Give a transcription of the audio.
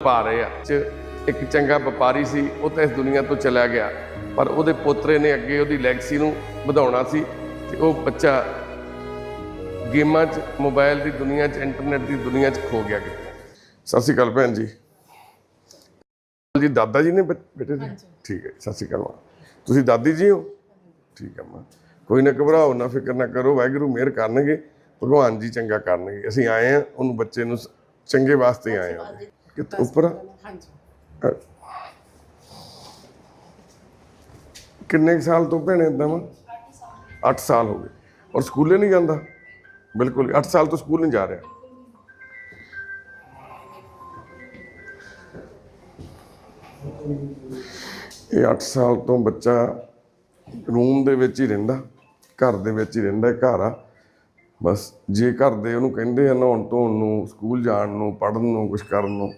ਪਾ ਰਹੇ ਆ। ਚ ਇੱਕ ਚੰਗਾ ਵਪਾਰੀ ਸੀ ਉਹ ਤਾਂ ਇਸ ਦੁਨੀਆ ਤੋਂ ਚਲਾ ਗਿਆ। ਪਰ ਉਹਦੇ ਪੋਤਰੇ ਨੇ ਅੱਗੇ ਉਹਦੀ ਲੈਗਸੀ ਨੂੰ ਵਧਾਉਣਾ ਸੀ ਤੇ ਉਹ ਬੱਚਾ ਗੇਮਾਂ 'ਚ ਮੋਬਾਈਲ ਦੀ ਦੁਨੀਆ 'ਚ ਇੰਟਰਨੈਟ ਦੀ ਦੁਨੀਆ 'ਚ ਖੋ ਗਿਆ ਕਿਤੇ। ਸਤਿ ਸ਼੍ਰੀ ਅਕਾਲ ਭੈਣ ਜੀ। ਜੀ ਦਾਦਾ ਜੀ ਨੇ ਬੇਟੇ ਦੇ ਠੀਕ ਹੈ ਸਤਿ ਸ਼੍ਰੀ ਅਕਾਲ ਤੁਸੀਂ ਦਾਦੀ ਜੀ ਹੋ? ਠੀਕ ਹੈ ਮਾਂ। ਕੋਈ ਨਾ ਘਬਰਾਓ ਨਾ ਫਿਕਰ ਨਾ ਕਰੋ ਵਾਹਿਗੁਰੂ ਮਿਹਰ ਕਰਨਗੇ ਭਗਵਾਨ ਜੀ ਚੰਗਾ ਕਰਨਗੇ। ਅਸੀਂ ਆਏ ਆ ਉਹਨੂੰ ਬੱਚੇ ਨੂੰ ਚੰਗੇ ਵਾਸਤੇ ਆਏ ਆ ਕਿਤੇ ਉੱਪਰ? ਹਾਂਜੀ ਕਿੰਨੇ ਕੁ ਸਾਲ ਤੋਂ ਭੈਣੇ ਇਦਾਂ ਵਾ? 8 ਸਾਲ ਹੋ ਗਏ। ਔਰ ਸਕੂਲੇ ਨਹੀਂ ਜਾਂਦਾ? ਬਿਲਕੁਲ 8 ਸਾਲ ਤੋਂ ਸਕੂਲ ਨਹੀਂ ਜਾ ਰਿਹਾ। ਇਹ 8 ਸਾਲ ਤੋਂ ਬੱਚਾ ਰੂਮ ਦੇ ਵਿੱਚ ਹੀ ਰਹਿੰਦਾ ਘਰ ਦੇ ਵਿੱਚ ਹੀ ਰਹਿੰਦਾ ਘਰ ਆ। ਬਸ ਜੇ ਘਰ ਦੇ ਉਹਨੂੰ ਕਹਿੰਦੇ ਆ ਨਹਾਉਣ ਧੋਣ ਨੂੰ, ਸਕੂਲ ਜਾਣ ਨੂੰ, ਪੜ੍ਹਨ ਨੂੰ ਕੁਝ ਕਰਨ ਨੂੰ